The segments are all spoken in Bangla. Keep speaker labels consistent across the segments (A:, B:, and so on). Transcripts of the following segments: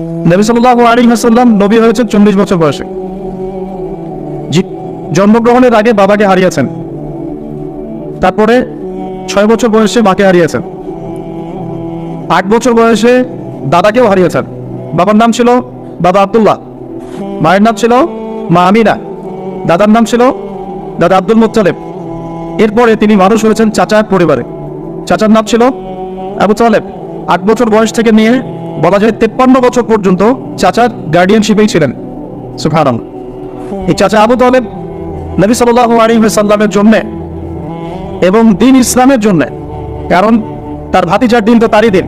A: নবী সাল্লাহ আলী হাসাল্লাম নবী হয়েছেন চল্লিশ বছর বয়সে। জন্মগ্রহণের আগে বাবাকে হারিয়েছেন। তারপরে ছয় বছর বয়সে মাকে হারিয়েছেন। আট বছর বয়সে দাদাকেও হারিয়েছেন। বাবার নাম ছিল বাবা আব্দুল্লাহ। মায়ের নাম ছিল মা আমিনা। দাদার নাম ছিল দাদা আব্দুল মুত্তালেব। এরপরে তিনি মানুষ হয়েছেন চাচার পরিবারে। চাচার নাম ছিল আবু তালেব। আট বছর বয়স থেকে নিয়ে বলা যায় তেপ্পান্ন বছর পর্যন্ত চাচার গার্ডিয়ানশিপেই ছিলেন। সুখারাম এই চাচা আবু তালেব নবী সাল্লাহ আলী সাল্লামের জন্যে এবং দিন ইসলামের জন্য, কারণ তার ভাতিজার দিন তো তারই দিন।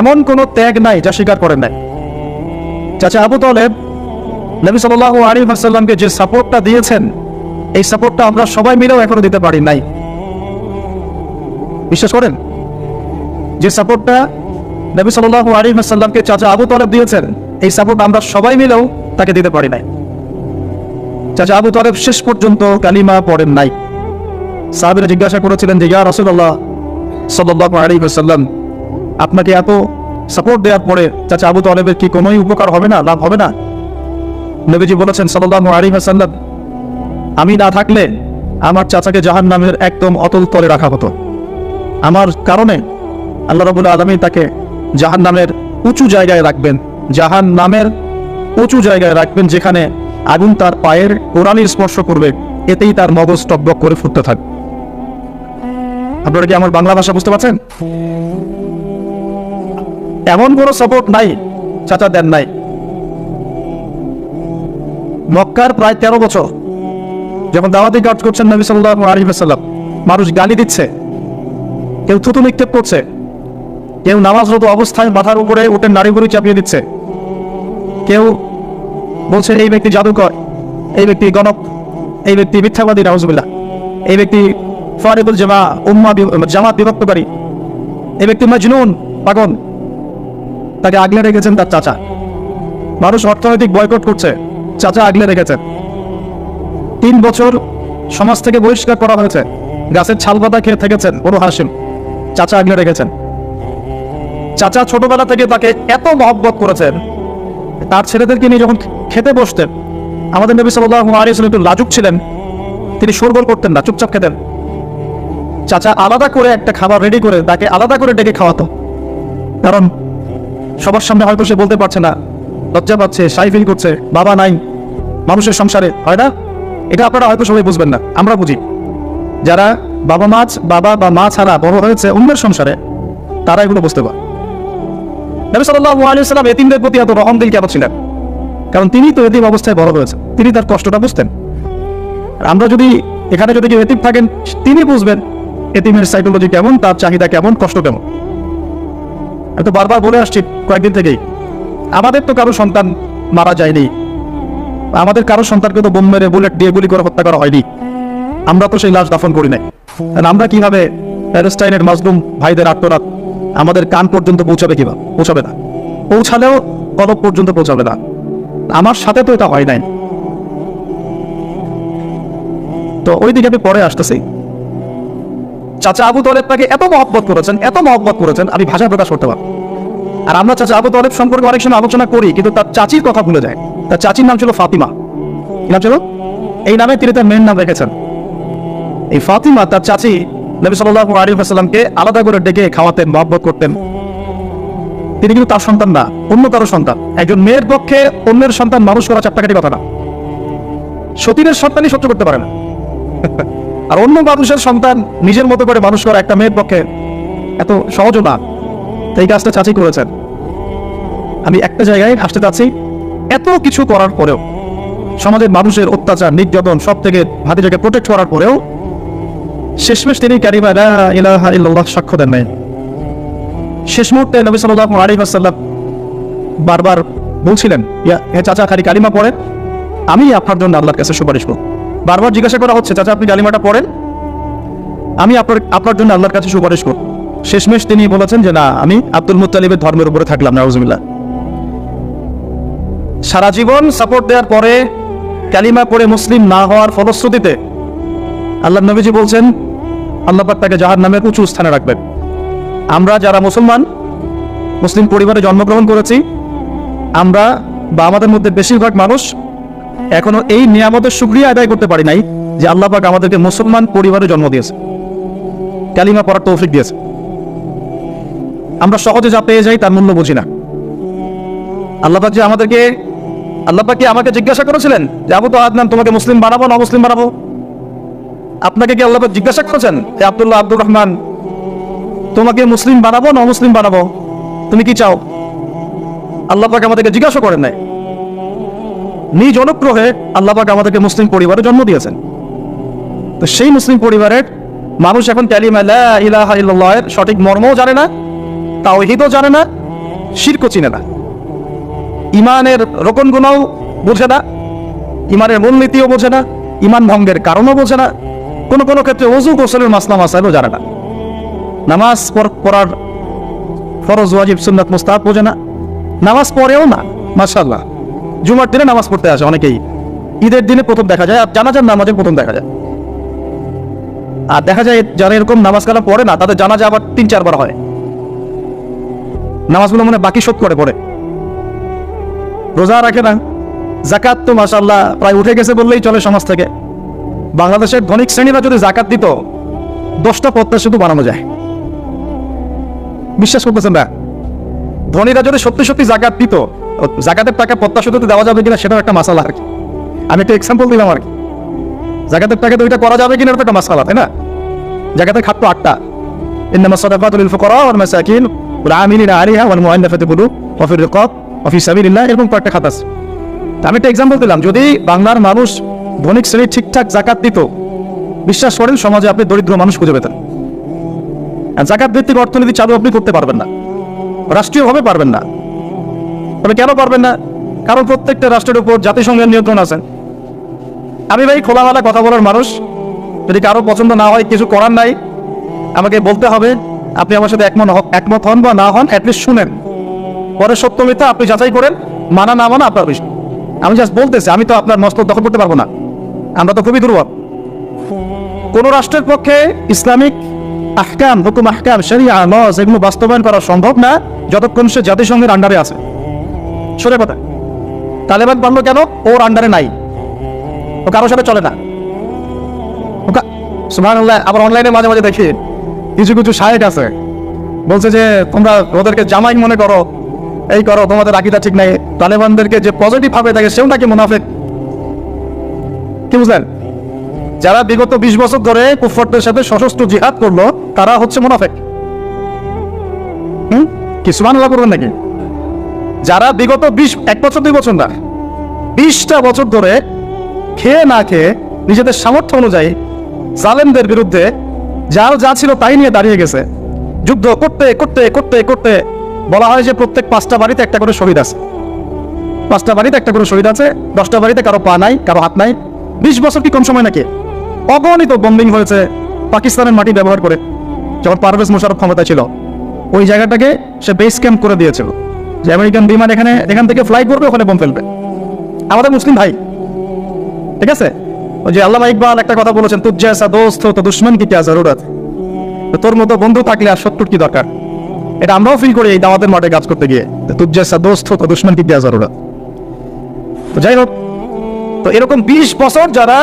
A: এমন কোনো ত্যাগ নাই যা স্বীকার করেন নাই। চাচা আবু তলেব নবী সাল্লাহ আলী সাল্লামকে যে সাপোর্টটা দিয়েছেন, এই সাপোর্টটা আমরা সবাই মিলেও এখনও দিতে পারি নাই। বিশ্বাস করেন? যে সাপোর্টটা নবী সাল্লাহ আলী সাল্লামকে চাচা আবু তলেব দিয়েছেন। এই সাপোর্ট আমরা সবাই মিলেও তাকে দিতে পারি নাই। চাচা আবু তলেব শেষ পর্যন্ত কালিমা পড়েন নাই। সাহাবিরা জিজ্ঞাসা করেছিলেন যে, ইয়া রসুল্লাহ সাল্লাহ আলী সাল্লাম আপনাকে এত সাপোর্ট দেওয়ার পরে চাচা আবু তলেবের কি কোনোই উপকার হবে না, লাভ হবে না? নবীজি বলেছেন সাল্লাহ আলী সাল্লাম আমি না থাকলে আমার চাচাকে জাহান নামের একদম অতল তলে রাখা হতো। আমার কারণে আল্লাহ রবুল আলমী তাকে জাহান নামের উঁচু জায়গায় রাখবেন। জাহান নামের উঁচু জায়গায় রাখবেন যেখানে আগুন তার পায়ের কোরআনির স্পর্শ করবে। এতেই তার মগজ টকবক করে ফুটতে থাকবে আপনারা কি আমার বাংলা ভাষা বুঝতে পারছেন? এমন কোনো সাপোর্ট নাই, চাচা দেন নাই। মক্কার প্রায় তেরো বছর যখন দাওয়াতি কাজ করছেন নবী সাল্লাহ আলী সাল্লাম মানুষ গালি দিচ্ছে, কেউ থুতু নিক্ষেপ করছে। কেউ নামাজরত অবস্থায় মাথার উপরে নারী বুড়ি চাপিয়ে দিচ্ছে। কেউ বলছে, এই ব্যক্তি জাদুকর, এই ব্যক্তি গণক, এই ব্যক্তি মিথ্যাবাদী রাহুজবিল্লা এই ব্যক্তি ফারিদুল জামা, উম্মা জামাত বিভক্তকারী, এই ব্যক্তি মাজনুন, পাগল। তাকে আগলে রেখেছেন তার চাচা। মানুষ অর্থনৈতিক বয়কট করছে, চাচা আগলে রেখেছেন। তিন বছর সমাজ থেকে বহিষ্কার করা হয়েছে। গাছের ছাল পাতা খেয়ে থেকেছেন, বড় হাসিম। চাচা আগলে রেখেছেন। চাচা ছোটবেলা থেকে তাকে এত মহব্বত করেছেন, তার ছেলেদেরকে নিয়ে যখন খেতে বসতেন, আমাদের নবী সাল্লাহ আলিয়াল্লাম একটু লাজুক ছিলেন, তিনি শোরগোল করতেন না, চুপচাপ খেতেন। চাচা আলাদা করে একটা খাবার রেডি করে তাকে আলাদা করে ডেকে খাওয়াতো। কারণ সবার সামনে হয়তো সে বলতে পারছে না, লজ্জা পাচ্ছে, সাই ফিল করছে, বাবা নাই, মানুষের সংসারে, হয় না? এটা আপনারা হয়তো সবাই বুঝবেন না, আমরা বুঝি। যারা বাবা মাছ বাবা বা মা ছাড়া বড় হয়েছে অন্যের সংসারে, তারা এগুলো বুঝতে পারে। নবী সাল্লাল্লাহু আলাইহি সাল্লাম এতিমদের প্রতি এত রহম দিল কেন ছিলেন? কারণ তিনি তো এতিম অবস্থায় বড় হয়েছে তিনি তার কষ্টটা বুঝতেন। আর আমরা যদি এখানে যদি কেউ এতিম থাকেন, তিনি বুঝবেন এতিমের সাইকোলজি কেমন, তার চাহিদা কেমন, কষ্ট কেমন। আমি তো বারবার বলে আসছি কয়েকদিন থেকেই, আমাদের তো কারও সন্তান মারা যায়নি। আমাদের কারও সন্তানকে তো বোম মেরে বুলেট দিয়ে গুলি করে হত্যা করা হয়নি। আমরা তো সেই লাশ দাফন করি নাই। আমরা কীভাবে প্যালেস্টাইনের মাজলুম ভাইদের আত্মরাত আমাদের কান পর্যন্ত পৌঁছাবে কিবা? পৌঁছাবে না। পৌঁছালেও কলব পর্যন্ত পৌঁছাবে না। আমার সাথে তো এটা হয় নাই। তো ওই দিকে আমি পরে আসতেছি। চাচা আবু তলেব তাকে এত মহব্বত করেছেন, এত মহব্বত করেছেন, আমি ভাষা প্রকাশ করতে পারব। আর আমরা চাচা আবু তলেব সম্পর্কে অনেক সময় আলোচনা করি, কিন্তু তার চাচির কথা ভুলে যায়। তার চাচির নাম ছিল ফাতিমা। কি নাম ছিল? এই নামে তিনি তার মেয়ের নাম রেখেছেন। এই ফাতিমা তার চাচি নবী সাল্লাহ আলী সাল্লামকে আলাদা করে ডেকে খাওয়াতেন, মহব্বত করতেন। তিনি কিন্তু তার সন্তান না, অন্য কারও সন্তান। একজন মেয়ের পক্ষে অন্যের সন্তান মানুষ করা চারটাকাটি কথা না। সতীনের সন্তানই সহ্য করতে পারে না। আর অন্য মানুষের সন্তান নিজের মতো করে মানুষ করা একটা মেয়ের পক্ষে এত সহজও না। তো এই কাজটা চাচি করেছেন। আমি একটা জায়গায় আসতে চাচ্ছি, এত কিছু করার পরেও, সমাজের মানুষের অত্যাচার, নির্যাতন সব থেকে ভাতিজাকে প্রোটেক্ট করার পরেও শেষমেশ তিনি কারিমা, লা সাক্ষ্য দেন নাই। শেষ মুহূর্তে নবী সাল্লাল্লাহু আলাইহি ওয়াসাল্লাম বারবার বলছিলেন, ইয়া, হে চাচা, খালি কালিমা পড়েন। আমি আপনার জন্য আল্লাহর কাছে সুপারিশ করব। বারবার জিজ্ঞাসা করা হচ্ছে, চাচা, আপনি কালিমাটা পড়েন? আমি আপনার আপনার জন্য আল্লাহর কাছে সুপারিশ করব। শেষমেশ তিনি বলেছেন যে, না, আমি আব্দুল মুত্তালিবের ধর্মের উপরে থাকলাম, নাউজুবিল্লাহ। সারা জীবন সাপোর্ট দেওয়ার পরে কালিমা পড়ে মুসলিম না হওয়ার ফলশ্রুতিতে আল্লাহ নবীজি বলছেন আল্লাহ পাক তাকে জাহার নামের উঁচু স্থানে রাখবেন। আমরা যারা মুসলমান, মুসলিম পরিবারে জন্মগ্রহণ করেছি, আমরা বা আমাদের মধ্যে বেশিরভাগ মানুষ এখনও এই নিয়ামতের সুক্রিয়া আদায় করতে পারি নাই যে আল্লাহ পাক আমাদেরকে মুসলমান পরিবারে জন্ম দিয়েছে। কালিমা পড়ার তৌফিক দিয়েছে। আমরা সহজে যা পেয়ে যাই তার মূল্য বুঝি না। আল্লাহ পাক যে আমাদেরকে, আল্লাহ পাক কি আমাকে জিজ্ঞাসা করেছিলেন যে, আবু তো আদনান, তোমাকে মুসলিম বানাবো না মুসলিম বানাবো? আপনাকে কি আল্লাহ জিজ্ঞাসা করেছেন, হে আব্দুল্লাহ আব্দুর রহমান, তোমাকে মুসলিম বানাবো না মুসলিম বানাবো? তুমি কি চাও? আল্লাহ পাক আমাদেরকে জিজ্ঞাসা করেন নাই। নিজ অনুগ্রহে আল্লাহ পাক আমাদেরকে মুসলিম পরিবারে জন্ম দিয়েছেন। তো সেই মুসলিম পরিবারের মানুষ এখন কালিমা লা ইলাহা ইল্লাল্লাহের সঠিক মর্মও জানে না, তাওহীদও জানে না, শিরকও চিনে না। ইমানের রোকন গুণাও বোঝে না, ইমানের মূলনীতিও বোঝে না, ইমান ভঙ্গের কারণও বোঝে না কোনো কোনো ক্ষেত্রে অজু গোসলের মাসলা মাসাইলও জানে না। নামাজ পড়- পড়ার ফরজ, ওয়াজিব, সুন্নাত, মুস্তাহাব বোঝে না। নামাজ পড়েও না, মাশাআল্লাহ। জুমার দিনে নামাজ পড়তে আসে অনেকেই। ঈদের দিনে প্রথম দেখা যায়, আর জানাজার নামাজে প্রথম দেখা যায়। আর দেখা যায়, যারা এরকম নামাজ কালাম পড়ে না, তাদের জানাজা আবার তিন, চারবার হয়। নামাজগুলো মনে বাকি শোধ করে পড়ে। রোজা রাখে না। জাকাত তো মাসাল্লাহ প্রায় উঠে গেছে বললেই চলে সমাজ থেকে। বাংলাদেশের ধনিক শ্রেণীরা যদি জাকাত দিত দশটা পদ্মা শুধু বানানো যায় বিশ্বাস করতেছেন না ধনীরা যদি সত্যি সত্যি জাকাত দিত ও জাকাতের টাকা পদ্মা শুধুতে দেওয়া যাবে কিনা সেটাও একটা মাসালা আর কি আমি একটা এক্সাম্পল দিলাম আর কি জাকাতের টাকা তো ওইটা করা যাবে কিনা ওটা একটা মাসালা তাই না জাকাতের খাত তো আটটা إنما الصدقات للفقراء والمساكين والعاملين عليها والمؤلفة قلوب وفي الرقاب وفي سبيل الله এরকম কয়েকটা খাত আছে তা আমি একটা এক্সাম্পল দিলাম যদি বাংলার মানুষ ধনিক শ্রেণি ঠিকঠাক জাকাত দিত। বিশ্বাস করেন, সমাজে আপনি দরিদ্র মানুষ খুঁজে পেতেন। জাকাত ভিত্তিক অর্থনীতি চালু আপনি করতে পারবেন না। রাষ্ট্রীয়ভাবে পারবেন না। তবে কেন পারবেন না? কারণ প্রত্যেকটা রাষ্ট্রের উপর জাতিসংঘের নিয়ন্ত্রণ আছে। আমি ভাই খোলামেলা কথা বলার মানুষ। যদি কারও পছন্দ না হয়, কিছু করার নাই, আমাকে বলতে হবে, আপনি আমার সাথে একমত একমত হন বা না হন অ্যাটলিস্ট শুনেন। পরে সত্য মিথ্যা আপনি যাচাই করেন, মানা না মানা আপনার আমি জাস্ট বলতেছি, আমি তো আপনার মস্তক দখল করতে পারব না। আমরা তো খুবই দুর্বল। কোন রাষ্ট্রের পক্ষে ইসলামিক আহকাম, হুকুম আহকাম, শরিয়া লস এগুলো বাস্তবায়ন করা সম্ভব না, যতক্ষণ সে জাতিসংঘের আন্ডারে আছে। সোজা কথা তালেবান পারল কেন? ওর আন্ডারে নাই। ও কারোর সাথে চলে না। সুমান আবার অনলাইনে মাঝে মাঝে দেখি, কিছু কিছু সাহেব আছে। বলছে যে, তোমরা ওদেরকে জামাই মনে করো। এই করো, তোমাদের আকিদা ঠিক নাই। তালেবানদেরকে যে পজিটিভ ভাবে দেখে, সেও নাকি মুনাফেক। কি বুঝলেন? যারা বিগত বিশ বছর ধরে কুফরদের সাথে সশস্ত্র জিহাদ করল, তারা হচ্ছে মুনাফেক। হুম? কি সুমান করবেন নাকি? যারা বিগত বিশ, এক বছর, দুই বছর না, বিশটা বছর ধরে খেয়ে না খেয়ে নিজেদের সামর্থ্য অনুযায়ী জালেমদের বিরুদ্ধে যার যা ছিল তাই নিয়ে দাঁড়িয়ে গেছে। যুদ্ধ করতে করতে করতে করতে বলা হয় যে প্রত্যেক পাঁচটা বাড়িতে একটা করে শহীদ আছে। পাঁচটা বাড়িতে একটা করে শহীদ আছে, দশটা বাড়িতে কারও পা নাই, কারও হাত নাই বিশ বছর কি কম সময় নাকি? অগণিত বম্বিং হয়েছে পাকিস্তানের মাটি ব্যবহার করে, যখন পারভেজ মোশারফ ক্ষমতা ছিল। ওই জায়গাটাকে সে বেস ক্যাম্প করে দিয়েছিল। যে আমেরিকান বিমান এখানে, এখান থেকে ফ্লাই করবে, ওখানে বোম ফেলবে। আমাদের মুসলিম ভাই, ঠিক আছে? ওই যে আল্লামা ইকবাল একটা কথা বলেছেন তুজ জেসা দোস্ত, তো দুশ্মন কি ক্যা জরুরত? তোর মতো বন্ধু থাকলে আর শত্রুর কি দরকার? এটা আমরাও ফিল করি এই দাওয়াতের মাঠে কাজ করতে গিয়ে তুজ জেসা দোস্ত, তো দুশ্মন কি ক্যা জরুরত? তো যাই হোক তো এরকম বিশ বছর যারা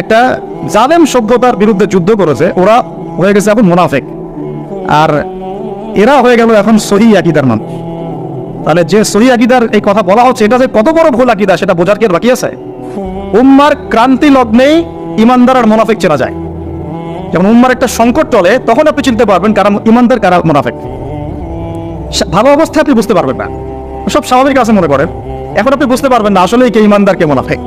A: একটা জালেম সভ্যতার বিরুদ্ধে যুদ্ধ করেছে, ওরা হয়ে গেছে এখন মুনাফেক। আর এরা হয়ে গেল এখন সহি আকিদার মানুষ। তাহলে যে সহি আকিদার এই কথা বলা হচ্ছে, এটা যে কত বড় ভুল আকিদা, সেটা বোঝার কি বাকি আছে? উম্মার ক্রান্তি লগ্নেই ইমানদার আর মোনাফেক চেনা যায়। যেমন উম্মার একটা সংকট চলে, তখন আপনি চিনতে পারবেন কারা ইমানদার, কারা মোনাফেক। ভালো অবস্থায় আপনি বুঝতে পারবেন না। সব স্বাভাবিক আছে মনে করেন। এখন আপনি বুঝতে পারবেন না, আসলেই কে ইমানদার, কে মোনাফেক।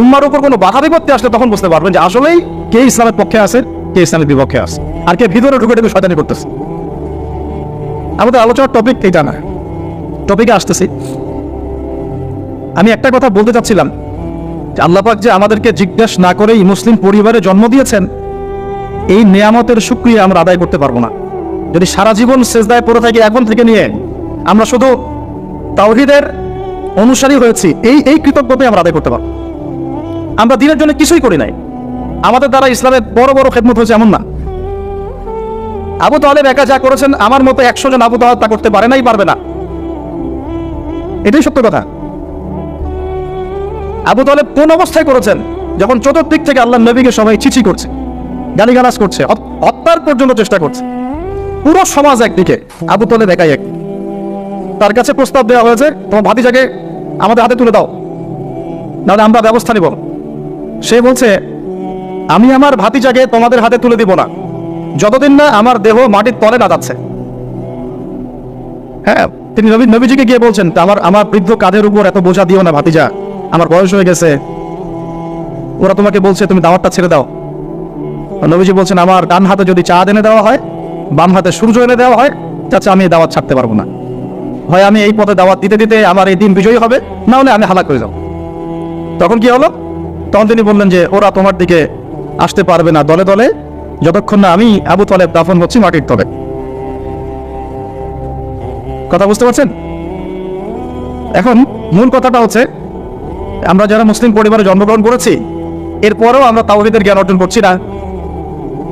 A: উম্মার উপর কোনো বাধা বিপত্তি আসলে তখন বুঝতে পারবেন যে আসলেই কে ইসলামের পক্ষে আছে, কে ইসলামের বিপক্ষে আছে, আর কে ভিতরে ঢুকে ঢুকে শয়তানি করতেছে। আমাদের আলোচনার টপিক এইটা না। টপিকে আসতেছি। আমি একটা কথা বলতে চাচ্ছিলাম, যে আল্লাপাক যে আমাদেরকে জিজ্ঞেস না করেই মুসলিম পরিবারে জন্ম দিয়েছেন, এই নিয়ামতের সুক্রিয়া আমরা আদায় করতে পারব না। যদি সারা জীবন সেজদায় পড়ে থাকি এখন থেকে নিয়ে, আমরা শুধু তাওহিদের অনুসারী হয়েছি, এই এই কৃতজ্ঞতাই আমরা আদায় করতে পারব। আমরা দিনের জন্য কিছুই করি নাই। আমাদের দ্বারা ইসলামের বড় বড় খেদমত হয়েছে এমন না। আবু তাহলে একা যা করেছেন, আমার মতো একশো জন আবু তাহলে তা করতে পারে নাই, পারবে না। এটাই সত্য কথা। আবু তাহলে কোন অবস্থায় করেছেন? যখন চতুর্দিক থেকে আল্লাহ নবীকে সবাই চিচি করছে, গালিগালাজ করছে হত্যার পর্যন্ত চেষ্টা করছে। পুরো সমাজ একদিকে, আবু তলে দেখাই এক তার কাছে প্রস্তাব দেওয়া হয়েছে, তোমার ভাতিজাকে আমাদের হাতে তুলে দাও। নাহলে আমরা ব্যবস্থা নিব। সে বলছে, আমি আমার ভাতিজাকে তোমাদের হাতে তুলে দিব না। যতদিন না আমার দেহ মাটির তলে না যাচ্ছে। হ্যাঁ তিনি নবী, নবীজিকে গিয়ে বলছেন, "তা আমার আমার বৃদ্ধ কাঁধের উপর এত বোঝা দিও না ভাতিজা। আমার বয়স হয়ে গেছে। ওরা তোমাকে বলছে, তুমি দাওয়াতটা ছেড়ে দাও। নবীজি বলছেন, আমার ডান হাতে যদি চা এনে দেওয়া হয়, বাম হাতে সূর্য এনে দেওয়া হয়, চাচা, আমি দাওয়াত ছাড়তে পারব না। হয় আমি এই পথে দাওয়াত দিতে দিতে আমার এই দিন বিজয়ী হবে, না হলে আমি হালাক হয়ে যাব। তখন কি হলো? তখন তিনি বললেন যে, ওরা তোমার দিকে আসতে পারবে না দলে দলে, যতক্ষণ না আমি আবু তলেব দাফন হচ্ছি মাটির তলে কথা বুঝতে পারছেন? এখন মূল কথাটা হচ্ছে, আমরা যারা মুসলিম পরিবারে জন্মগ্রহণ করেছি, এরপরেও আমরা তাওহিদের জ্ঞান অর্জন করছি না,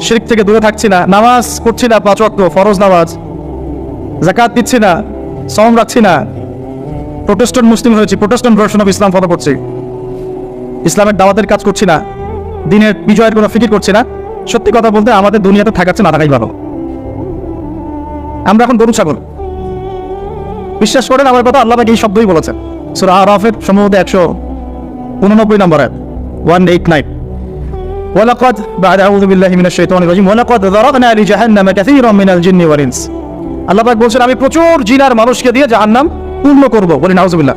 A: শিরিক থেকে দূরে থাকছি না, নামাজ পড়ছি না পাঁচ ফরজ নামাজ জাকাত দিচ্ছি না সম রাখছি না প্রোটেস্ট্যান্ট মুসলিম হয়েছি Protestant version of Islam follow করছি ইসলামের দাওয়াতের কাজ করছি না দিনের বিজয়ের কোনো ফিকির করছি না সত্যি কথা বলতে আমাদের দুনিয়াতে থাকাচ্ছে না থাকাই ভালো আমরা এখন গরু ছাগল বিশ্বাস করেন আমার কথা আল্লাহ পাক এই শব্দই বলেছেন সুরা আরাফের সম্ভবত একশো উননব্বই নম্বর ওয়ান এইট নাইন ولقد بعد أعوذ بالله من الشيطان الرجيم ولقد ذرأنا لجهنم كثيرا من الجن والإنس আল্লাহ পাক বলছেন, আমি প্রচুর জিনার মানুষকে দিয়ে জাহান্নাম পূর্ণ করব। বলি নাউজুবিল্লাহ।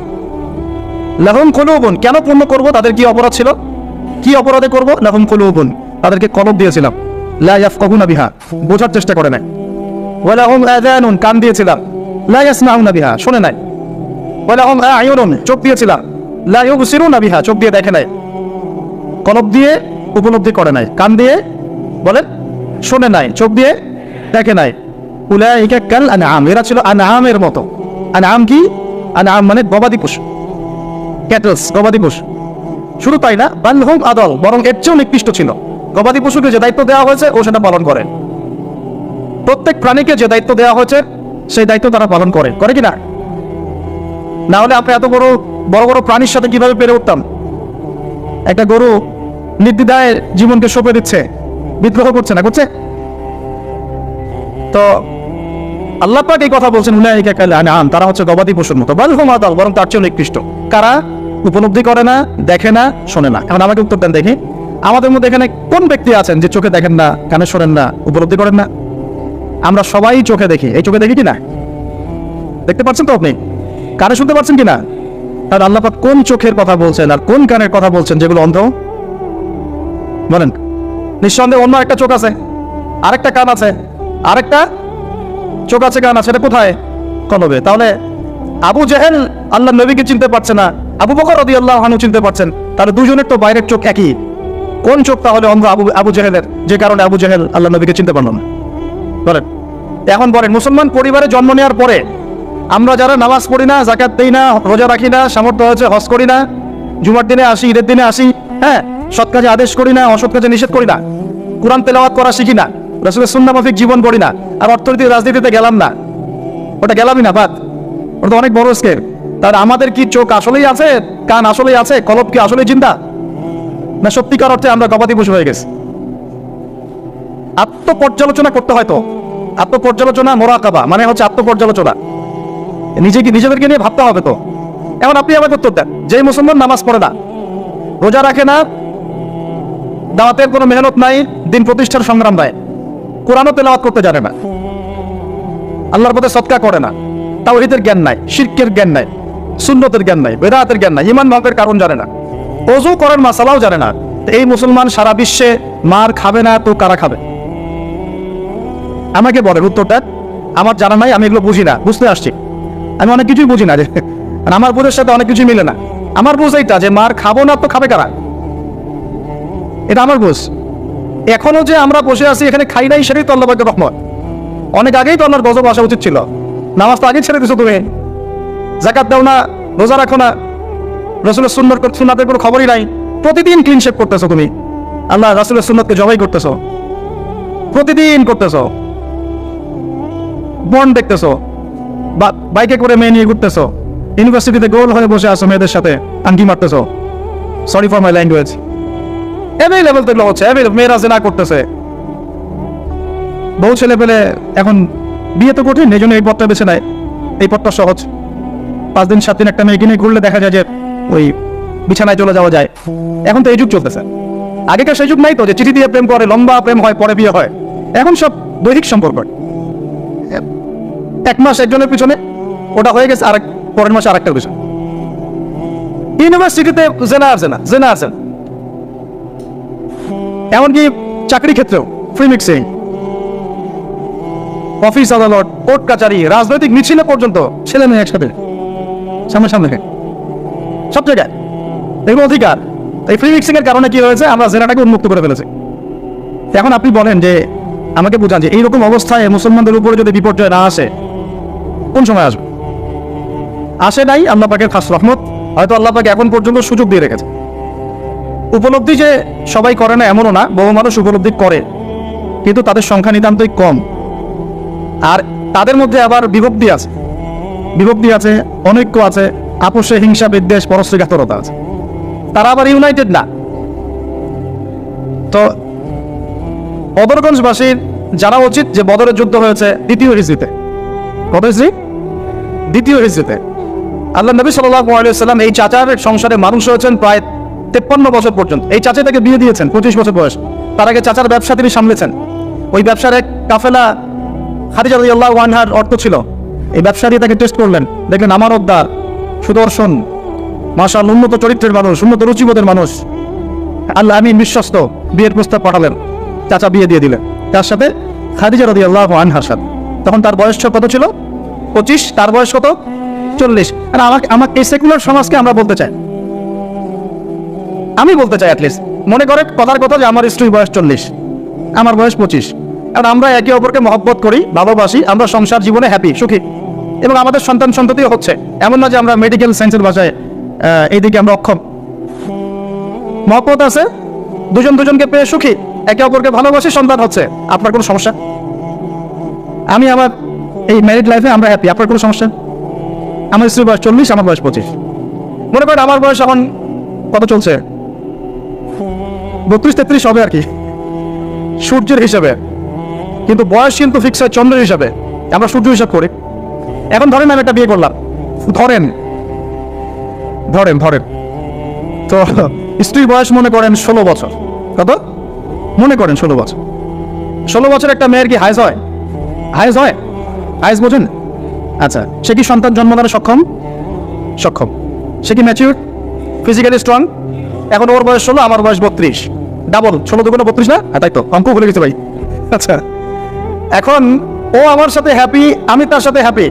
A: লাহুম কুলুবুন। কেন পূর্ণ করব? তাদের কি অপরাধ ছিল? কি অপরাধে করব? লাহুম কুলুবুন। তাদেরকে কলব দিয়েছিলাম। লা ইয়াফকাহুনা বিহা। বোঝার চেষ্টা করে নাই। ওয়ালাহুম আযানুন। কান দিয়েছিলাম। লা ইয়াসমাউনা বিহা। শুনে নাই। ওয়ালাহুম আয়ুনুন চোখ দিয়েছিলাম। লা ইউবসিরুনা বিহা। চোখ দিয়ে দেখে নাই। কলব দিয়ে উপলব্ধি করে নাই। কান দিয়ে বলেন, শোনে নাই। চোখ দিয়ে দেখে নাই। এরা ছিল মতো। কি? মানে গবাদি পশু। ক্যাটলস, গবাদি পশু। শুধু তাই না, বালহুম আদল, বরং এর চেয়েও নিকৃষ্ট ছিল। গবাদি পশুকে যে দায়িত্ব দেওয়া হয়েছে, ও সেটা পালন করে। প্রত্যেক প্রাণীকে যে দায়িত্ব দেওয়া হয়েছে, সেই দায়িত্ব তারা পালন করে। করে কি না? না হলে আপনি এত বড় বড় বড় প্রাণীর সাথে কীভাবে পেরে উঠতাম? একটা গরু নির্দিদায় জীবনকে সঁপে দিচ্ছে, বিদ্রোহ করছে না, করছে? তো আল্লাহ পাক এই কথা বলছেন, উলাইকা কাল আনআম তারা হচ্ছে গবাদি পশুর মতো। বাল হুম আদাল বরং তার চেয়ে নিকৃষ্ট। কারা? উপলব্ধি করে না, দেখে না, শোনে না। এখন আমাকে উত্তর দেন দেখি। আমাদের মধ্যে এখানে কোন ব্যক্তি আছেন যে চোখে দেখেন না, কানে শোনেন না, উপলব্ধি করেন না? আমরা সবাই চোখে দেখি। এই চোখে দেখি কি না দেখতে পাচ্ছেন তো আপনি? কানে শুনতে পাচ্ছেন কি না তাহলে আল্লাহ পাক কোন চোখের কথা বলছেন আর কোন কানের কথা বলছেন যেগুলো অন্ধ? বলেন। নিঃসন্দেহে অন্য একটা চোখ আছে, আরেকটা কান আছে, আরেকটা চোখ আছে আছে কোথায়? কলবে। তাহলে আবু জেহেল আল্লাহ নবীকে চিনতে পারছে না, আবু বকর রদি আল্লাহ হানু চিনতে পারছেন তাহলে দুজনের তো বাইরের চোখ একই। কোন চোখ তাহলে অন্ধ আবু আবু জেহেলের? যে কারণে আবু জেহেল আল্লাহ নবীকে চিনতে পারল না। বলেন, এখন বলেন, মুসলমান পরিবারে জন্ম নেওয়ার পরে আমরা যারা নামাজ পড়ি না জাকাত দিই না, রোজা রাখি না, সামর্থ্য হয়েছে হজ করি না, জুমার দিনে আসি, ঈদের দিনে আসি হ্যাঁ সৎ কাজে আদেশ করি না, অসৎ কাজে নিষেধ করি না, কোরআন তেলাওয়াত করা শিখি না রসুলের সুন্না মাফিক জীবন করি না, আর অর্থনীতি, রাজনীতিতে গেলাম না। ওটা গেলামই না, বাদ। ওটা অনেক বড় স্কেল তাহলে আমাদের কি চোখ আসলেই আছে, কান আসলেই আছে, কলব কি আসলেই চিন্তা না সত্যিকার অর্থে আমরা গবাদি পশু হয়ে গেছি। আত্মপর্যালোচনা করতে হয় তো। আত্মপর্যালোচনা, মোরাকাবা মানে হচ্ছে আত্মপর্যালোচনা। নিজেকে, নিজেদেরকে নিয়ে ভাবতে হবে তো। এখন আপনি আমাকে উত্তর দেন যে মুসলমান নামাজ পড়ে না, রোজা রাখে না, দাওয়াতের কোনো মেহনত নাই, দিন প্রতিষ্ঠার সংগ্রাম দেয়। কোরআনও তেলাওয়াত করতে জানে না। আল্লাহর পথে সৎকা করে না। তাও এদের জ্ঞান নাই, শিরকের জ্ঞান নাই, সুন্নতের জ্ঞান নাই, বেদাতের জ্ঞান নাই ইমান ভঙ্গের কারণ জানে না। অজু করার মাসালাও জানে না। এই মুসলমান সারা বিশ্বে মার খাবে না, তো কারা খাবে? আমাকে বলেন উত্তরটা, আমার জানা নাই, আমি এগুলো বুঝি না, বুঝতে আসছি। আমি অনেক কিছুই বুঝি না যে আমার বুঝের সাথে অনেক কিছুই মিলে না। আমার বুঝ এইটা যে মার খাব না, তো খাবে কারা? এটা আমার বুঝ। এখনও যে আমরা বসে আছি, এখানে খাই নাই সেটাই তো আল্লাহকে রহমত। অনেক আগেই তো আল্লাহর গজব আসা উচিত ছিল। নামাজ তো আগে ছেড়ে দিছো তুমি। জাকাত দাও না, রোজা রাখো না। রসুলের সুন্নত সুন্নাতের কোনো খবরই নাই। প্রতিদিন ক্লিন শেপ করতেছো তুমি। আল্লাহ রাসুলের সুন্নতকে জবাই করতেছো। প্রতিদিন করতেছো। বন দেখতেছো। বা বাইকে করে মেয়ে নিয়ে ঘুরতেছো। ইউনিভার্সিটিতে গোল হয়ে বসে আছো মেয়েদের সাথে। আঙ্কি মারতেছো। Sorry for my language available তো হচ্ছে অ্যাভেলেবল মেয়েরা জেনা করতেছে। বউ ছেলে পেলে এখন বিয়ে তো কঠিন এই জন্য এই পথটা বেছে নেয়। এই পথটা সহজ। পাঁচ দিন, সাত দিন একটা মেয়েকে নিয়ে ঘুরলে দেখা যায় যে ওই বিছানায় চলে যাওয়া যায়। এখন তো এই যুগ চলতেছে। আগেকার সেই যুগ নাই তো, যে চিঠি দিয়ে প্রেম করে, লম্বা প্রেম হয়, পরে বিয়ে হয়। এখন সব দৈহিক সম্পর্ক। এক মাস একজনের পিছনে, ওটা হয়ে গেছে আরেক, পরের মাসে আরেকটার পিছনে। ইউনিভার্সিটিতে জেনা আর জেনা জেনা আর জেনা। এমনকি চাকরি ক্ষেত্রেও ফ্রি মিক্সিং অফিস আদালত কোর্ট কাচারি, রাজনৈতিক মিছিলে পর্যন্ত ছেলে মেয়ে একসাথে। সামনে সামনে সব জায়গায়। এগুলো অধিকার। এই ফ্রি মিক্সিং এর কারণে কি হয়েছে? আমরা জেনাটাকে উন্মুক্ত করে ফেলেছি। এখন আপনি বলেন যে, আমাকে বুঝান যে, এইরকম অবস্থায় মুসলমানদের উপরে যদি বিপর্যয় না আসে, কোন সময় আসবে? আসে নাই আল্লাহ পাকের খাস রহমত। হয়তো আল্লাহ পাকে এখন পর্যন্ত সুযোগ দিয়ে রেখেছে। উপলব্ধি যে সবাই করে না এমনও না, বহু মানুষ উপলব্ধি করে, কিন্তু তাদের সংখ্যা নিতান্তই কম। আর তাদের মধ্যে আবার বিভক্তি আছে। বিভক্তি আছে, অনৈক্য আছে, আপোষে হিংসা, বিদ্বেষ, পরশ্রীঘাতরতা আছে। তারা আবার ইউনাইটেড না। তো বদরগঞ্জবাসীর জানা উচিত যে বদরের যুদ্ধ হয়েছে দ্বিতীয় হিজড়িতে। কত হিজড়ি? দ্বিতীয় হিজড়িতে। আল্লাহ নবী সাল্লাম এই চাচার সংসারে মানুষ হয়েছেন প্রায় তেপ্পান্ন বছর পর্যন্ত। এই চাচা তাকে বিয়ে দিয়েছেন, পঁচিশ বছর বয়স। তার আগে চাচার ব্যবসা তিনি সামলেছেন। ওই ব্যবসার এক কাফেলা খাদিজা রাদিয়াল্লাহু আনহার অর্থ ছিল। এই ব্যবসা দিয়ে তাকে টেস্ট করলেন। দেখলেন আমার উদ্দার সুদর্শন মাশাল উন্নত চরিত্রের মানুষ, উন্নত রুচিবোধের মানুষ। আল্লাহ আমিন বিশ্বস্ত, বিয়ের প্রস্তাব পাঠালেন। চাচা বিয়ে দিয়ে দিলেন। তার সাথে খাদিজা রাদিয়াল্লাহু আনহার সাথে। তখন তার বয়স কত ছিল? পঁচিশ, তার বয়স কত? চল্লিশ। আর আমাকে আমাকে এই সেকুলার সমাজকে আমরা বলতে চাই। আমি বলতে চাই অ্যাটলিস্ট মনে করে কথার কথা যে আমার স্ত্রীর বয়স চল্লিশ, আমার বয়স পঁচিশ। আর আমরা একে অপরকে মহব্বত করি, ভালোবাসি, আমরা সংসার জীবনে হ্যাপি সুখী। এবং আমাদের সন্তান সন্ততিও হচ্ছে। এমন না যে আমরা মেডিকেল সায়েন্সের ভাষায় এইদিকে আমরা অক্ষম। মহব্বত আছে, দুজন দুজনকে পেয়ে সুখী, একে অপরকে ভালোবাসি, সন্তান হচ্ছে। আপনার কোনো সমস্যা? আমি আমার এই ম্যারিড লাইফে আমরা হ্যাপি আপনার কোনো সমস্যা? আমার স্ত্রীর বয়স চল্লিশ, আমার বয়স পঁচিশ। মনে করেন আমার বয়স এখন কত চলছে? বত্রিশ তেত্রিশ হবে আর কি। সূর্যের হিসাবে। কিন্তু বয়স কিন্তু ফিক্স হয় চন্দ্রের হিসাবে। আমরা সূর্য হিসাব করি। এখন ধরেন আমি একটা বিয়ে করলাম। ধরেন ধরেন ধরেন। তো স্ত্রীর বয়স মনে করেন ষোলো বছর। কত? মনে করেন ষোলো বছর। ষোলো বছর একটা মেয়ের কি হাইজ হয়? হাইজ হয়? হাইজ বোঝেন? আচ্ছা সে কি সন্তান জন্ম জন্মদানে সক্ষম? সক্ষম। সে কি ম্যাচিউর ফিজিক্যালি স্ট্রং এখন ওর বয়স ষোলো, আমার বয়স বত্রিশ। ডাবল ষোলো দুগুলো বত্রিশ না? হ্যাঁ তাই তো, অঙ্ক ভুলে গেছে ভাই। আচ্ছা এখন ও আমার সাথে হ্যাপি আমি তার সাথে হ্যাপি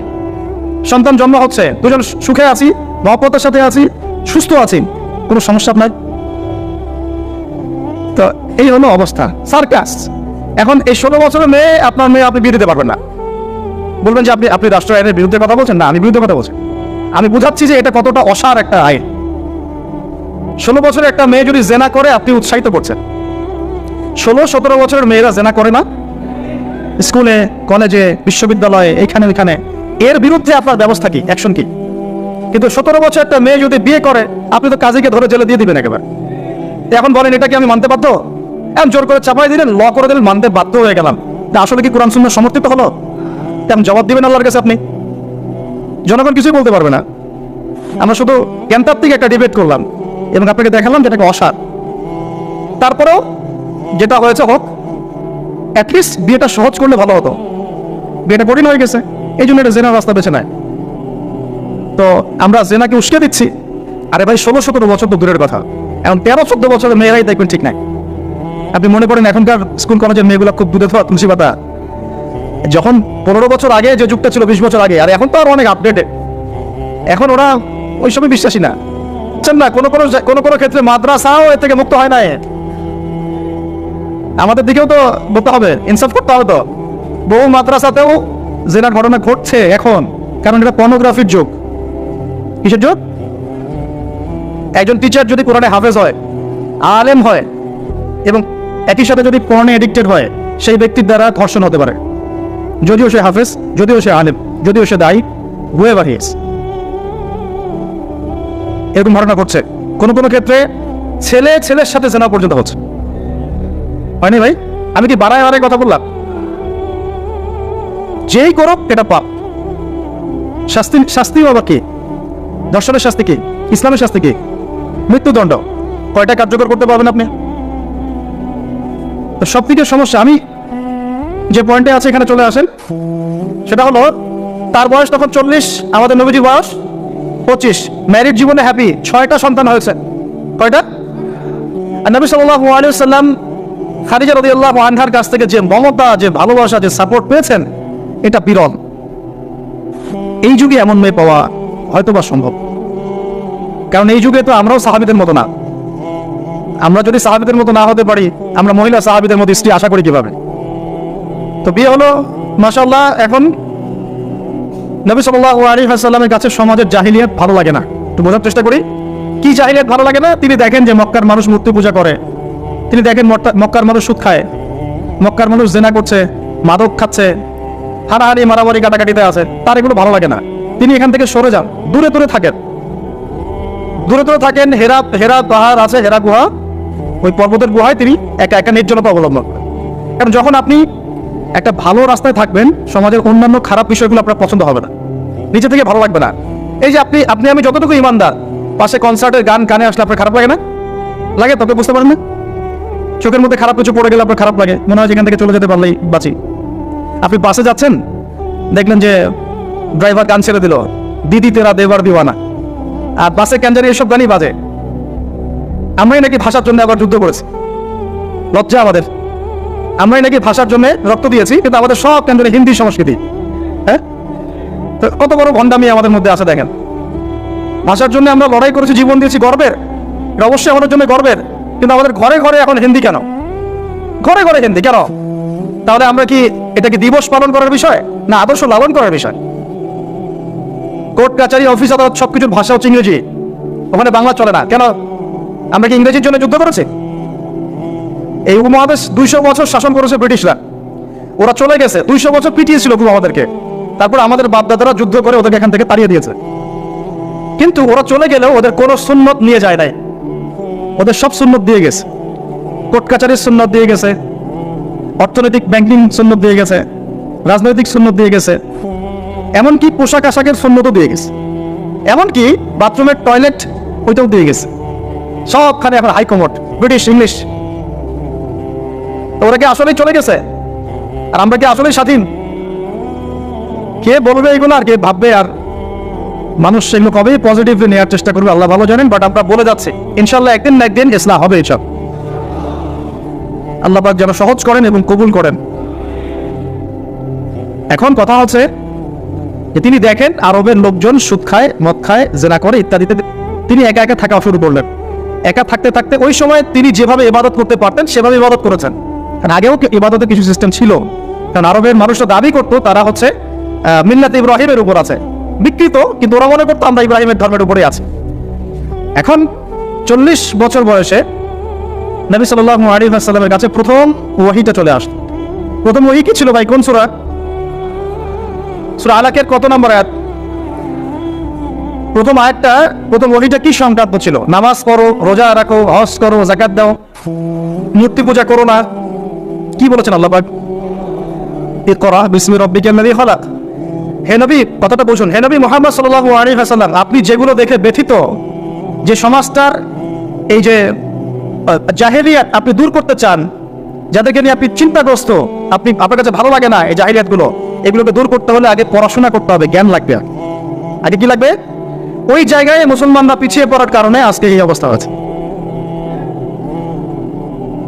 A: সন্তান জন্ম হচ্ছে, দুজন সুখে আছি, মহব্বতের সাথে আছি, সুস্থ আছি, কোনো সমস্যা আপনার? তো এই হলো অবস্থা, সার্কাস। এখন এই ষোলো বছরের মেয়ে, আপনার মেয়ে আপনি বিয়ে দিতে পারবেন না। বলবেন যে আপনি আপনি রাষ্ট্র আইনের বিরুদ্ধে কথা বলছেন? না, আমি বিরুদ্ধে কথা বলছি। আমি বুঝাচ্ছি যে এটা কতটা অসার একটা আইন। ষোলো বছরের একটা মেয়ে যদি জেনা করে, আপনি উৎসাহিত করছেন। ষোলো, সতেরো বছরের মেয়েরা জেনা করে না। স্কুলে, কলেজে, বিশ্ববিদ্যালয়ে, এখানে, ওইখানে। এর বিরুদ্ধে আপনার ব্যবস্থা কি? অ্যাকশন কি? কিন্তু সতেরো বছর একটা মেয়ে যদি বিয়ে করে, আপনি তো কাজীকে ধরে জেলে দিয়ে দিবেন একেবারে। এখন বলেন, এটা কি আমি মানতে বাধ্য? এখন জোর করে চাপাই দিলেন, ল করে দিলেন, মানতে বাধ্য হয়ে গেলাম। তা আসলে কি কোরআন সুন্নাহ সমর্থিত হলো? তেমন জবাব দিবেন আল্লাহর কাছে আপনি? জনগণ কিছুই বলতে পারবে না। আমরা শুধু জ্ঞানতাত্ত্বিক একটা ডিবেট করলাম এবং আপনাকে দেখালাম যেটাকে অসার। তারপরেও যেটা হয়েছে হোক অ্যাটলিস্ট বিয়েটা সহজ করলে ভালো হতো। বিয়েটা কঠিন হয়ে গেছে, এই জন্য এটা জেনার রাস্তা বেছে নেয়। তো আমরা জেনাকে উস্কে দিচ্ছি। আরে ভাই, ষোলো সতেরো বছর তো দূরের কথা। এখন তেরো চোদ্দ বছরের মেয়েরাই দেখবেন ঠিক নাই। আপনি মনে করেন এখনকার স্কুল কলেজের মেয়েগুলো খুব দূরে থাকা তুলসী পাতা। যখন পনেরো বছর আগে যে যুগটা ছিল, বিশ বছর আগে, আর এখন তো আর অনেক আপডেটেড এখন ওরা ওই সময় বিশ্বাসী না। না, কোনো কোনো কোনো কোনো ক্ষেত্রে মাদ্রাসাও এর থেকে মুক্ত হয় না। আমাদের দিকেও তো বলতে হবে ইনসাফ করতে হবে তো। বহু মাদ্রাসাতেও জেনার ঘটনা ঘটছে এখন, কারণ এটা পর্নোগ্রাফির যুগ। কিসের যুগ? একজন টিচার যদি কোরআনে হাফেজ হয়, আলেম হয়, এবং একই সাথে যদি পর্নে এডিক্টেড হয়, সেই ব্যক্তির দ্বারা ধর্ষণ হতে পারে। যদিও সে হাফেজ, যদিও সে আলেম, যদিও সে দায়ী হুয়েভার হিস এরকম ঘটনা ঘটছে। কোনো কোনো ক্ষেত্রে ছেলে ছেলের সাথে জেনা পর্যন্ত হচ্ছে। হয়নি ভাই? আমি কি বাড়ায় বাড়ায় কথা বললাম? যেই করো এটা পাপ। শাস্তি, শাস্তিও আবার কি দর্শনের শাস্তি কি? ইসলামের শাস্তি কি? মৃত্যুদণ্ড। কয়টা কার্যকর করতে পারবেন আপনি? সব থেকে সমস্যা, আমি যে পয়েন্টে আছে, এখানে চলে আসেন। সেটা হলো, তার বয়স তখন চল্লিশ, আমাদের নবীজির বয়স পঁচিশ। ম্যারিড জীবনে হ্যাপি ছয়টা সন্তান হয়েছে। কয়টা? নবী সাল্লাম খাদিজা রদি আল্লাহ আনহার কাছ থেকে যে মমতা, যে ভালোবাসা, যে সাপোর্ট পেয়েছেন, এটা বিরল। এই যুগে এমন মেয়ে পাওয়া হয়তো বা সম্ভব। কারণ এই যুগে তো আমরাও সাহাবিদের মতো না। আমরা যদি সাহাবিদের মতো না হতে পারি, আমরা মহিলা সাহাবিদের মতো স্ত্রী আশা করি কীভাবে? তো বিয়ে হলো মাসাল্লাহ এখন নবী সাল্লাহ আলী হাসাল্লামের কাছে সমাজের জাহিলিয়াত ভালো লাগে না। একটু বোঝার চেষ্টা করি। কি জাহিলিয়াত ভালো লাগে না? তিনি দেখেন যে মক্কার মানুষ মূর্তি পূজা করে। তিনি দেখেন মক্কার মানুষ সুদ খায়। মক্কার মানুষ জেনা করছে, মাদক খাচ্ছে হানাহানি মারামারি কাটাকাটিতে আছে। তার এগুলো ভালো লাগে না। তিনি এখান থেকে সরে যান। দূরে দূরে থাকেন। দূরে দূরে থাকেন, হেরা হেরা পাহাড় আছে, হেরা গুহা। ওই পর্বতের গুহায় তিনি একা একা নির্জনতা অবলম্বন করেন। কারণ যখন আপনি একটা ভালো রাস্তায় থাকবেন, সমাজের অন্যান্য খারাপ বিষয়গুলো আপনার পছন্দ হবে না। নিচে থেকে ভালো লাগবে না। এই যে আপনি আপনি আমি যতটুকু ইমানদার, পাশে কনসার্টের গান, কানে আসলে আপনার খারাপ লাগে না? লাগে? তবে বুঝতে পারেন না? চোখের মধ্যে খারাপ কিছু পড়ে গেলে আপনার খারাপ লাগে। মনে হয় যেখান থেকে চলে যেতে পারলেই বাঁচি। আপনি বাসে যাচ্ছেন, দেখলেন যে ড্রাইভার গান ছেড়ে দিল, দিদি তেরা দেবার দিওয়ানা। আর বাসে জানি এসব গানই বাজে। আমরাই নাকি ভাষার জন্য আবার যুদ্ধ করেছি। লজ্জা আমাদের। আমরাই নাকি ভাষার জন্য রক্ত দিয়েছি, কিন্তু আমাদের সব কেন জানি হিন্দি সংস্কৃতি। হ্যাঁ? তো কত বড় ভণ্ডামি আমাদের মধ্যে আছে দেখেন। ভাষার জন্য আমরা লড়াই করেছি, জীবন দিয়েছি গর্বের। অবশ্যই আমাদের জন্য গর্বের। কিন্তু আমাদের ঘরে ঘরে এখন হিন্দি কেন? ঘরে ঘরে হিন্দি কেন? তাহলে আমরা কি এটা কি দিবস পালন করার বিষয়? না, আদর্শ লালন করার বিষয়? কোর্ট, কাচারি, অফিস, আদালত সবকিছুর ভাষা হচ্ছে ইংরেজি। ওখানে বাংলা চলে না। কেন? আমরা কি ইংরেজির জন্য যুদ্ধ করেছি? এই উপমহাদেশ দুইশো বছর শাসন করেছে ব্রিটিশরা। ওরা চলে গেছে। দুইশো বছর পিটিয়েছিল খুব আমাদেরকে। তারপর আমাদের বাপদাদারা যুদ্ধ করে ওদেরকে এখান থেকে তাড়িয়ে দিয়েছে। কিন্তু ওরা চলে গেলেও ওদের কোনো সুন্নত নিয়ে যায় নাই। ওদের সব সুন্নত দিয়ে গেছে। কোর্ট কাচারির সুন্নত দিয়ে গেছে। অর্থনৈতিক ব্যাংকিং সুন্নত দিয়ে গেছে। রাজনৈতিক সুন্নত দিয়ে গেছে। এমনকি পোশাক আশাকের সুন্নতও দিয়ে গেছে। এমনকি বাথরুমের টয়লেট ওইটাও দিয়ে গেছে। সবখানে এখন হাইকমোড ব্রিটিশ ইংলিশ ওরা কি আসলেই চলে গেছে? আর আমরা কি আসলেই স্বাধীন? কে বলবে এগুলো আর কে ভাববে আর মানুষ সেগুলো কবেই পজিটিভলি নেওয়ার চেষ্টা করবে, আল্লাহ ভালো জানেন বাট আমরা বলে যাচ্ছি, ইনশাল্লাহ একদিন না একদিন ইসলাম হবে এসব আল্লাহ যেন সহজ করেন এবং কবুল করেন। এখন কথা হচ্ছে যে তিনি দেখেন আরবের লোকজন সুদ খায়, মদ খায়, জেনা করে ইত্যাদিতে। তিনি একা একা থাকা শুরু করলেন। একা থাকতে থাকতে ওই সময় তিনি যেভাবে ইবাদত করতে পারতেন, সেভাবে ইবাদত করেছেন। কারণ আগেও ইবাদতের কিছু সিস্টেম ছিল। কারণ আরবের মানুষরা দাবি করতো, তারা হচ্ছে মিল্লাত ইব্রাহিমের উপর আছে। বিকৃত, কিন্তু ওরা মনে করতো আমরা ইব্রাহিমের ধর্মের উপরে আছি। এখন চল্লিশ বছর বয়সে নবী সাল্লাহ আলী সাল্লামের কাছে প্রথম ওয়াহিটা চলে আসতো প্রথম ওহি কি ছিল ভাই? কোন সুরা? সুরা আলাকের কত নম্বর আয়াত? প্রথম আয়াতটা, প্রথম ওহিটা কি সংক্রান্ত ছিল? নামাজ পড়ো, রোজা রাখো, হজ করো জাকাত দাও, মূর্তি পূজা করো না। কি বলেছেন আল্লাহ পাক? ইকরা বিসমি রব্বিকাল লাযী হে নবী কথাটা বুঝুন। হে নবী মুহাম্মদ সাল্লাল্লাহু আলাইহি ওয়াসাল্লাম আপনি যেগুলো দেখে ব্যথিত যে সমাজটার এই যে আহ, জাহেলিয়াত আপনি দূর করতে চান যাদেরকে নিয়ে আপনি চিন্তাগ্রস্ত আপনি আপনার কাছে ভালো লাগে না এই জাহিলিয়াতগুলো এগুলোকে দূর করতে হলে আগে পড়াশোনা করতে হবে জ্ঞান লাগবে। আগে কি লাগবে? ওই জায়গায় মুসলমানরা পিছিয়ে পড়ার কারণে আজকে এই অবস্থা আছে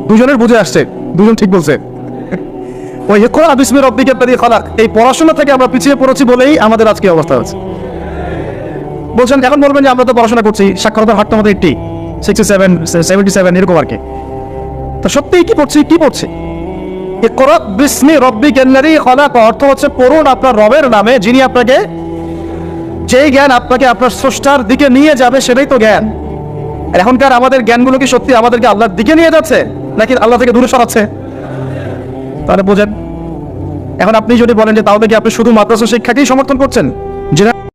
A: দুজনের বুঝে আসছে দুজন ঠিক বলছে। ওই বিস্মি এই পড়াশোনা থেকে আমরা পিছিয়ে পড়েছি বলেই আমাদের আজকে অবস্থা হচ্ছে বলছেন, এখন বলবেন যে আমরা তো পড়াশোনা করছি, সাক্ষরতার হারটা আমাদের eighty sixty seven seventy seven এরকম আর কি। তো সত্যিই কি পড়ছি কি পড়ছি? রব্বি খলাক, অর্থ হচ্ছে পড়ুন আপনার রবের নামে, যিনি আপনাকে যেই জ্ঞান আপনাকে আপনার স্রষ্টার দিকে নিয়ে যাবে, সেটাই তো জ্ঞান। এখনকার আমাদের জ্ঞানগুলো কি সত্যি আমাদেরকে আল্লাহর দিকে নিয়ে যাচ্ছে, নাকি আল্লাহ থেকে দূরে সরাচ্ছে? তাহলে বোঝেন। এখন আপনি যদি বলেন যে তাহলে কি আপনি শুধু মাদ্রাসা শিক্ষাকেই সমর্থন করছেন যে